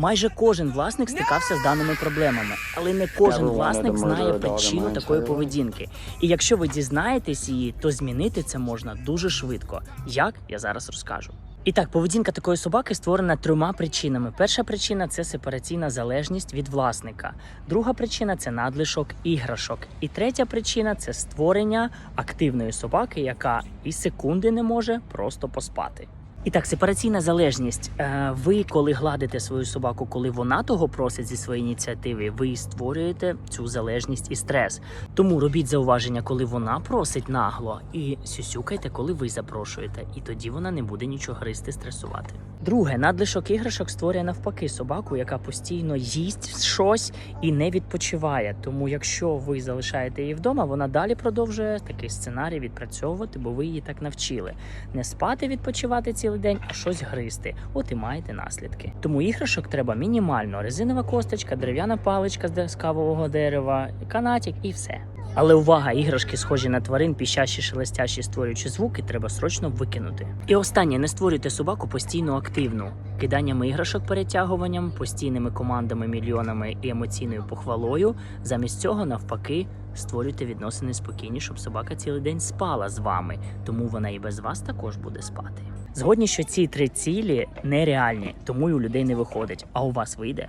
Майже кожен власник стикався з даними проблемами, але не кожен власник знає причину такої поведінки. І якщо ви дізнаєтесь її, то змінити це можна дуже швидко. Як я зараз розкажу. І так, поведінка такої собаки створена трьома причинами. Перша причина це сепараційна залежність від власника. Друга причина це надлишок іграшок. І третя причина це створення активної собаки, яка і секунди не може просто поспати. І так, сепараційна залежність. Е, Ви, коли гладите свою собаку, коли вона того просить зі своєї ініціативи, ви створюєте цю залежність і стрес. Тому робіть зауваження, коли вона просить нагло, і сюсюкайте, коли ви запрошуєте, і тоді вона не буде нічого гристи, стресувати. Друге, надлишок іграшок створює навпаки собаку, яка постійно їсть щось і не відпочиває. Тому, якщо ви залишаєте її вдома, вона далі продовжує такий сценарій відпрацьовувати, бо ви її так навчили. Не спати, відпочивати цілий день, а щось гризти. От і маєте наслідки. Тому іграшок треба мінімально: резинова косточка, дерев'яна паличка з кавового дерева, канатик і все. Але увага, іграшки схожі на тварин, піщащі, шелестящі, створюючи звуки, треба срочно викинути. І останнє, не створюйте собаку постійно активну. Киданням іграшок перетягуванням, постійними командами, мільйонами і емоційною похвалою. Замість цього, навпаки, створюйте відносини спокійні, щоб собака цілий день спала з вами, тому вона і без вас також буде спати. Згодні, що ці три цілі нереальні, тому і у людей не виходить. А у вас вийде?